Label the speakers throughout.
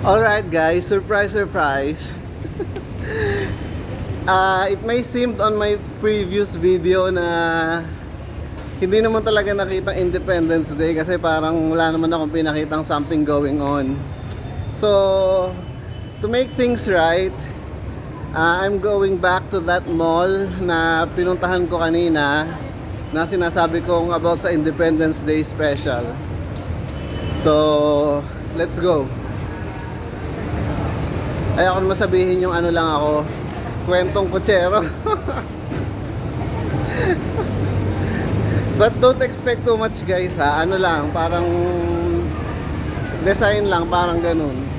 Speaker 1: Alright guys, surprise, surprise. Ah, it may seem on my previous video na hindi naman talaga nakita Independence Day kasi parang wala naman akong pinakitang something going on. So, to make things right, ah, I'm going back to that mall na pinuntahan ko kanina na sinasabi kong about sa Independence Day special. So, let's go. Ayaw ko naman sabihin yung ano lang ako, kwentong kutsero. But don't expect too much guys ha. Ano lang, parang design lang, parang ganun.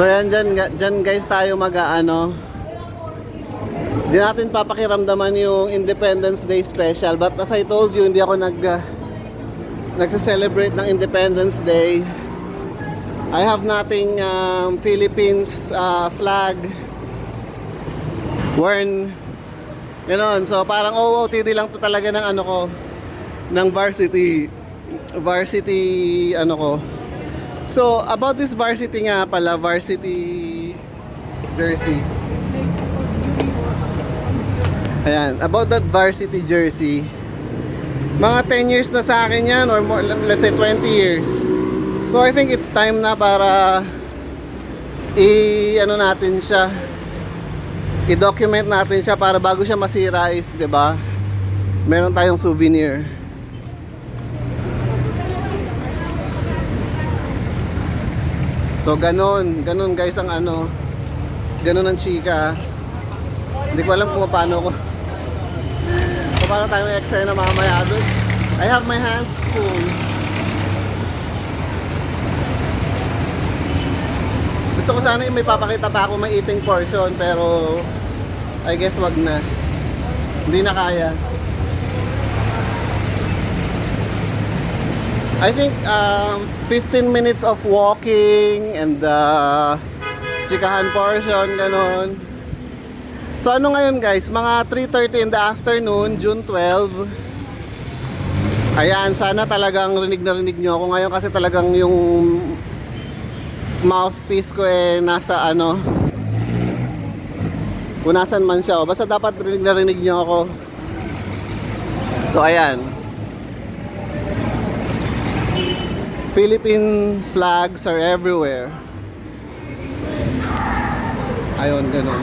Speaker 1: So yan dyan, dyan guys tayo mag ano. Di natin papakiramdaman yung Independence Day special. But as I told you, hindi ako nag uh, nagsa-celebrate ng Independence Day. I have nothing um, Philippines uh, flag worn. Ganon. So parang OOTD lang to talaga ng ano ko ng varsity varsity ano ko So, about this varsity nga pala, varsity jersey. Ayan, about that varsity jersey. Mga 10 years na sa akin yan, or more, let's say 20 years. So, I think it's time na para i ano natin siya i-document natin siya para bago siya masira is, 'di ba? Meron tayong souvenir. So ganon, ganon guys ang ano, ganon ang chika. Hindi ko alam kung paano ko. Kung paano tayo may eksena mamaya doon. I have my hands full. Gusto ko sana may papakita pa ako may eating portion pero I guess wag na. Hindi na kaya. I think um, 15 minutes of walking and uh, chikahan portion, ganon. So ano ngayon guys, mga 3.30 in the afternoon, June 12. Ayan, sana talagang rinig na rinig nyo ako ngayon kasi talagang yung mouthpiece ko eh nasa ano, kung nasan man siya. oh. Basta dapat rinig na rinig nyo ako. So ayan. Philippine flags are everywhere. Ayun, ganun.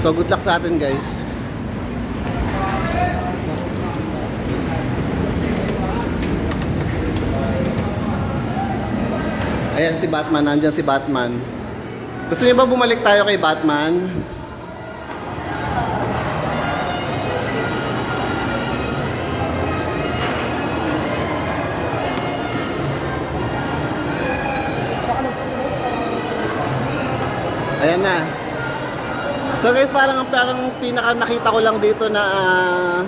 Speaker 1: So, good luck sa atin, guys. Ayan si Batman, nandyan si Batman. Gusto niyo ba bumalik tayo kay Batman? Ayan na. So guys, parang parang pinaka nakita ko lang dito na ah,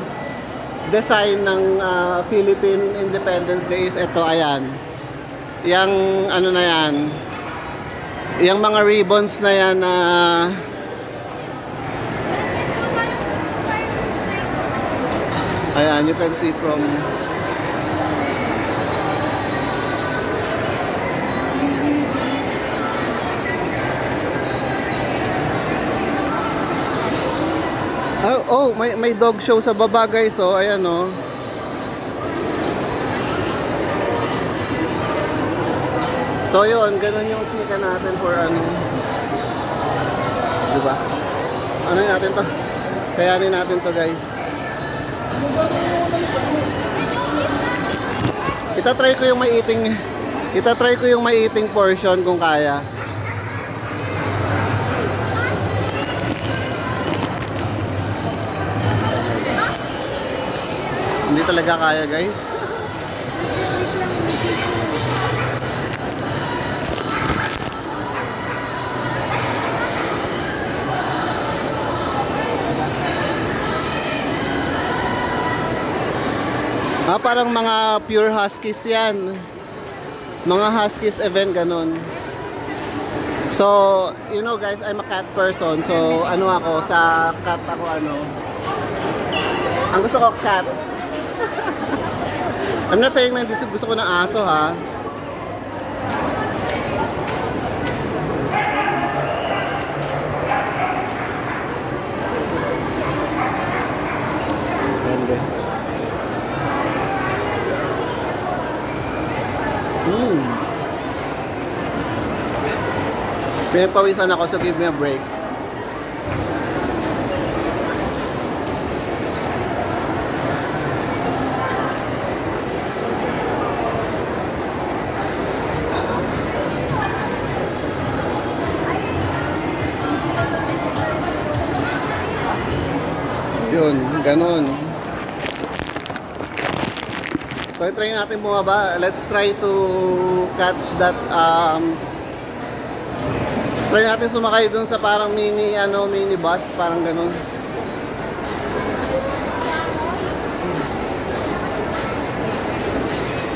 Speaker 1: design ng ah, Philippine Independence Day is ito, ayan. Yang ano na yan. Yang mga ribbons na yan na Ayan, you can see from Oh, may may dog show sa baba guys, oh. Ayan oh. So yun, ganun yung chika natin for ano. Diba? Ano natin to? Kayanin natin to guys. Itatry ko yung may eating Itatry ko yung may eating portion kung kaya. Hindi talaga kaya, guys. Ah, parang mga pure huskies yan. Mga huskies event ganun. So, you know guys, I'm a cat person. So, ano ako, sa cat ako ano. Ang gusto ko cat. I'm not saying na gusto ko ng aso ha. Hmm. Pinapawisan ako, so give me a break. Yun, ganun. So, try natin bumaba. Let's try to catch that um Try natin sumakay dun sa parang mini ano mini bus, parang ganun.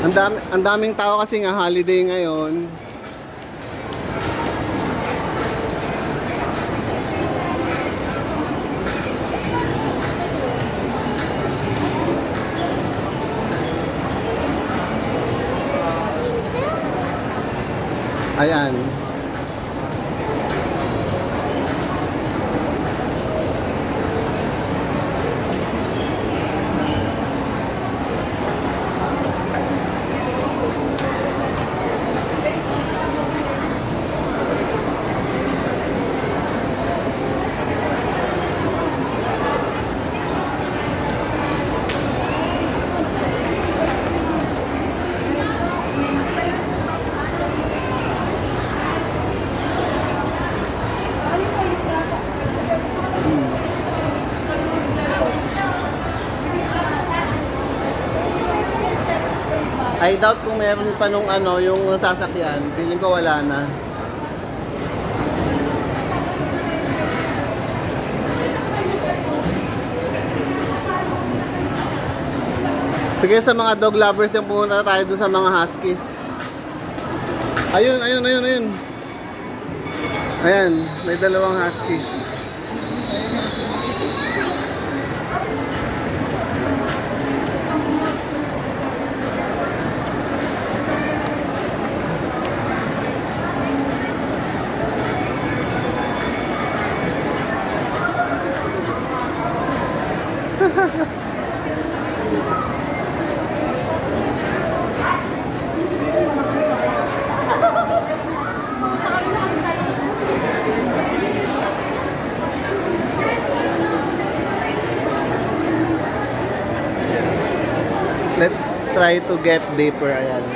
Speaker 1: Ang dami ang daming tao kasi nga holiday ngayon. 还想 I doubt kung meron pa nung ano, yung sasakyan. Feeling ko wala na. Sige sa mga dog lovers yung pumunta tayo dun sa mga huskies. Ayun, ayun, ayun, ayun. Ayan, may dalawang huskies. Try to get deeper. Ayan.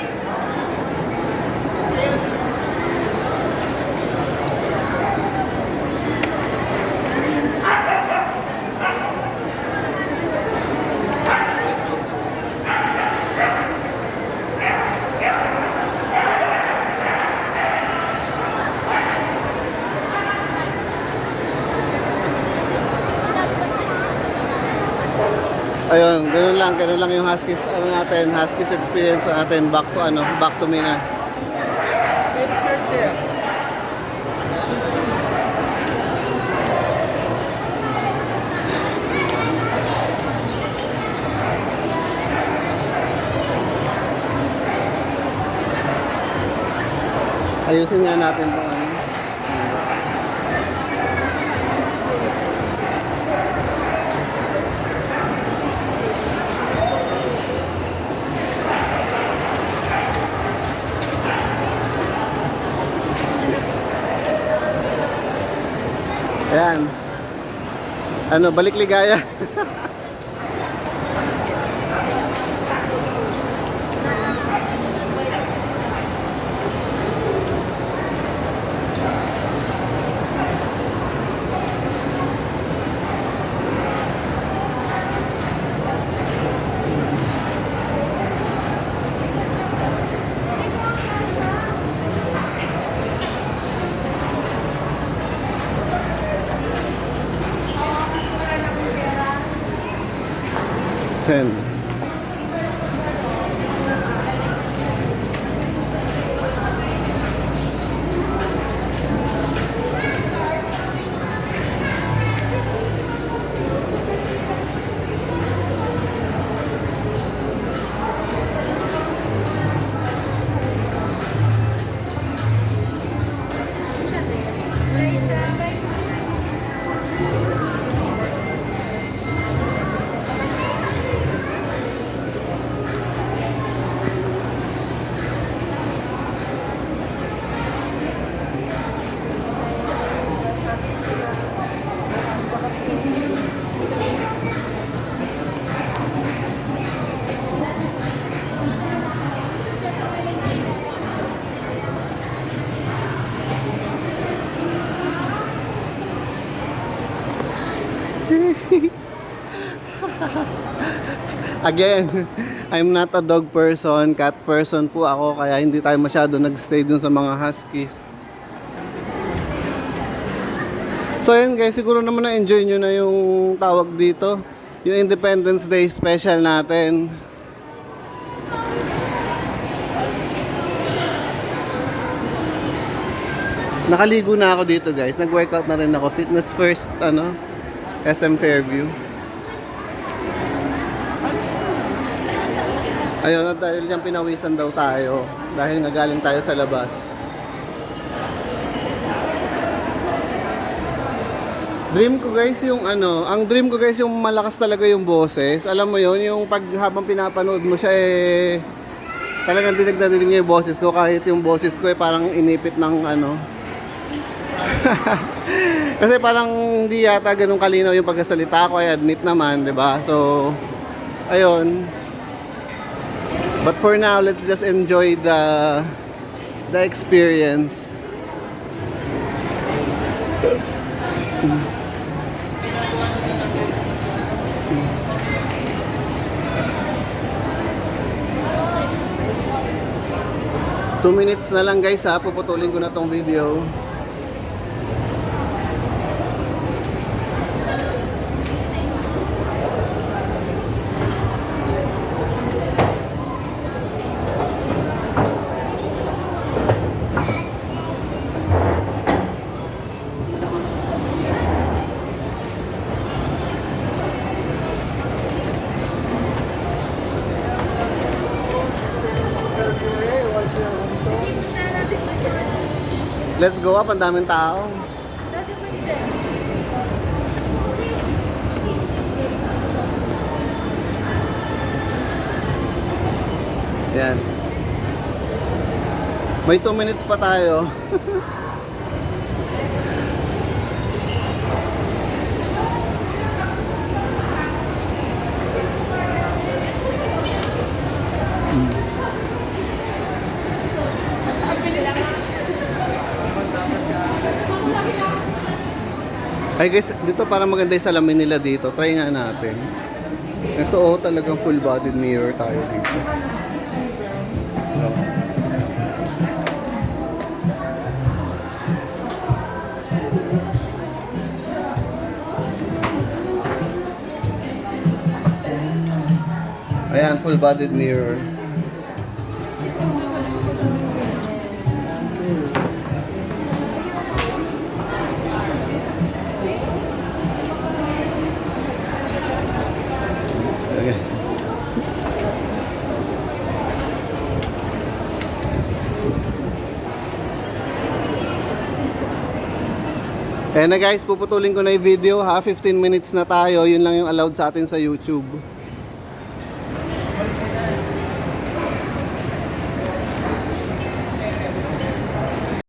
Speaker 1: Ayun, ganun lang, ganun lang yung Huskies, ano natin, Huskies experience natin back to ano, back to Mina. Ayusin nga natin itong ano. Ayan. Ano, balik ligaya. Again, I'm not a dog person, cat person po ako kaya hindi tayo masyado nagstay dun sa mga huskies. So yun guys, siguro naman na-enjoy nyo na yung tawag dito. Yung Independence Day special natin. Nakaligo na ako dito guys. Nag-workout na rin ako. Fitness first, ano, SM Fairview. Ayun, at dahil dyan pinawisan daw tayo. Dahil nga galing tayo sa labas. Dream ko guys yung ano, ang dream ko guys yung malakas talaga yung boses. Alam mo yon yung pag habang pinapanood mo siya eh talagang dinig na yung boses ko kahit yung boses ko eh parang inipit ng ano. Kasi parang hindi yata ganun kalinaw yung pagkasalita ko, I admit naman, 'di ba? So ayun. But for now, let's just enjoy the the experience. Two minutes na lang guys ha, puputulin ko na tong video. Let's go up, ang daming tao. Yan. May 2 minutes pa tayo. guys, dito para maganda yung salamin nila dito. Try nga natin. Ito oh, talagang full body mirror tayo dito. Ayan, full bodied mirror. Ayan na guys, puputulin ko na yung video ha. 15 minutes na tayo. Yun lang yung allowed sa atin sa YouTube.